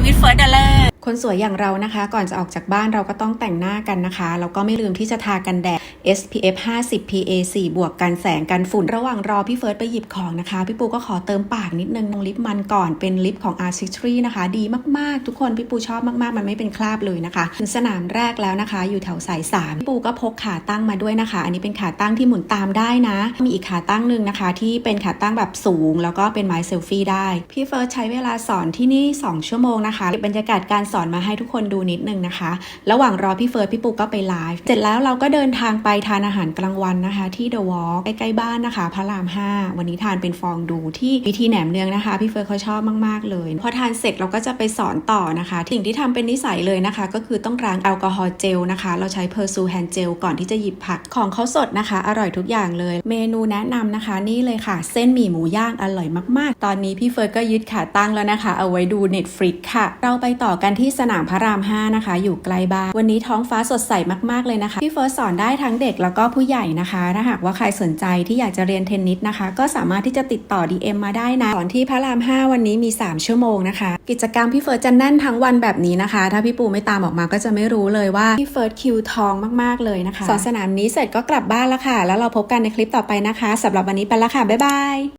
with First Dollar คนสวยอย่างเรานะคะ ก่อนจะออกจากบ้านเราก็ต้องแต่งหน้ากันนะคะแล้วก็ไม่ลืมที่จะทากันแดด SPF 50 PA 4บวกกันแสงกันฝุ่นระหว่างรอพี่เฟิร์สไปหยิบของนะคะ พี่ปูก็ขอเติมปากนิดนึงลงลิปมันก่อนเป็นลิปของ Artistry นะคะ ดีมากๆ ทุกคนพี่ปูชอบมากๆ มันไม่เป็นคราบเลยนะคะถึงสนามแรกแล้วนะคะ อยู่แถวสายสามพี่ปูก็พกขาตั้งมาด้วยนะคะ อันนี้เป็นขาตั้งที่หมุนตามได้นะ มีอีกขาตั้งหนึ่งนะคะ ที่เป็นขาตั้งแบบสูง แล้วก็เป็นไม้เซลฟี่ได้พี่เฟิร์สใช้เวลาสอนที่นี่ 2 ชั่วโมงนะคะบรรยากาศการสอนอนมาให้ทุกคนดูนิดนึงนะคะ ระหว่างรอพี่เฟิร์สพี่ปูก็ไปไลฟ์เสร็จแล้วเราก็เดินทางไปทานอาหารกลางวันนะคะ ที่เดอะวอล์กใกล้ๆบ้านนะคะ พระราม 5 วันนี้ทานเป็นฟองดูที่วิธีแหนมเนืองนะคะ พี่เฟิร์สเขาชอบมากๆเลย พอทานเสร็จเราก็จะไปสอนต่อนะคะ สิ่งที่ทำเป็นนิสัยเลยนะคะ ก็คือต้องล้างแอลกอฮอล์เจลนะคะ เราใช้เพอร์ซูแฮนเจลก่อนที่จะหยิบผักของเขาสดนะคะ อร่อยทุกอย่างเลย เมนูแนะนำนะคะ นี่เลยค่ะ เส้นหมี่หมูย่างอร่อยมากๆ ตอนนี้พี่เฟิร์สก็ยึดขาตั้งแล้วนะคะ เอาไว้ดู Netflix ค่ะ เราไปต่อกันที่สนามพระราม 5 นะคะ อยู่ใกล้บ้านวันนี้ท้องฟ้าสดใสมากๆเลยนะคะพี่เฟิร์สสอนได้ทั้งเด็กแล้วก็ผู้ใหญ่นะคะ ถ้าหากว่าใครสนใจที่อยากจะเรียนเทนนิสนะคะ ก็สามารถที่จะติดต่อ DM มาได้นะสอนที่พระราม 5 วันนี้มี 3 ชั่วโมงนะคะ กิจกรรมพี่เฟิร์สจะแน่นทั้งวันแบบนี้นะคะ ถ้าพี่ปูไม่ตามออกมาก็จะไม่รู้เลยว่าพี่เฟิร์สคิวทองมากๆเลยนะคะสอนสนามนี้เสร็จก็กลับบ้านแล้วค่ะ แล้วเราพบกันในคลิปต่อไปนะคะสำหรับวันนี้ไปแล้วค่ะบ๊ายบาย